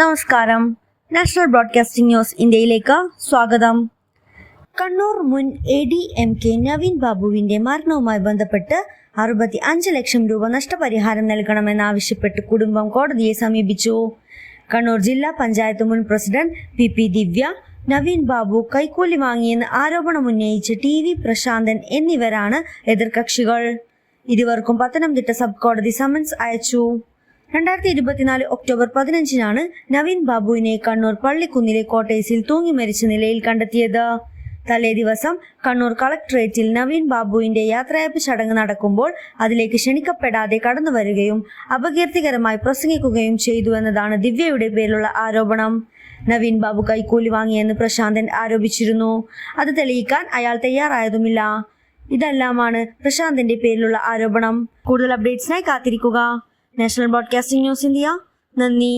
നമസ്കാരം. National broadcasting news ഇന്ത്യയിലേക്ക് സ്വാഗതം. കണ്ണൂർ മുൻ A D M K Naveen ബാബുവിന്റെ മരണവുമായി ബന്ധപ്പെട്ട് അറുപത്തി അഞ്ച് ലക്ഷം രൂപ നഷ്ടപരിഹാരം നൽകണമെന്നാവശ്യപ്പെട്ട് കുടുംബം കോടതിയെ സമീപിച്ചു. കണ്ണൂർ ജില്ലാ പഞ്ചായത്ത് മുൻ president P P Divya Naveen Babu കൈക്കൂലി വാങ്ങിയെന്ന് ആരോപണമുന്നയിച്ച് ടി വി പ്രശാന്തൻ എന്നിവരാണ് എതിർകക്ഷികൾ. ഇരുവർക്കും പത്തനംതിട്ട സബ് കോടതി സമൻസ് അയച്ചു. രണ്ടായിരത്തി ഇരുപത്തിനാല് ഒക്ടോബർ പതിനഞ്ചിനാണ് നവീൻ ബാബുവിനെ കണ്ണൂർ പള്ളിക്കുന്നിലെ കോട്ടേസിൽ തൂങ്ങി മരിച്ച നിലയിൽ കണ്ടെത്തിയത്. തലേ ദിവസം കണ്ണൂർ കളക്ടറേറ്റിൽ നവീൻ ബാബുവിന്റെ യാത്രയപ്പ് ചടങ്ങ് നടക്കുമ്പോൾ അതിലേക്ക് ക്ഷണിക്കപ്പെടാതെ കടന്നു വരികയും അപകീർത്തികരമായി പ്രസംഗിക്കുകയും ചെയ്തു എന്നതാണ് ദിവ്യയുടെ പേരിലുള്ള ആരോപണം. നവീൻ ബാബു കൈക്കൂലി വാങ്ങിയെന്ന് പ്രശാന്തൻ ആരോപിച്ചിരുന്നു. അത് തെളിയിക്കാൻ അയാൾ തയ്യാറായതുമില്ല. ഇതെല്ലാമാണ് പ്രശാന്തിന്റെ പേരിലുള്ള ആരോപണം. കൂടുതൽ അപ്ഡേറ്റ്സിനായി കാത്തിരിക്കുക. നാഷണൽ ബ്രോഡ്കാസ്റ്റിംഗ് ന്യൂസ് ഇന്ത്യ നന്ദി.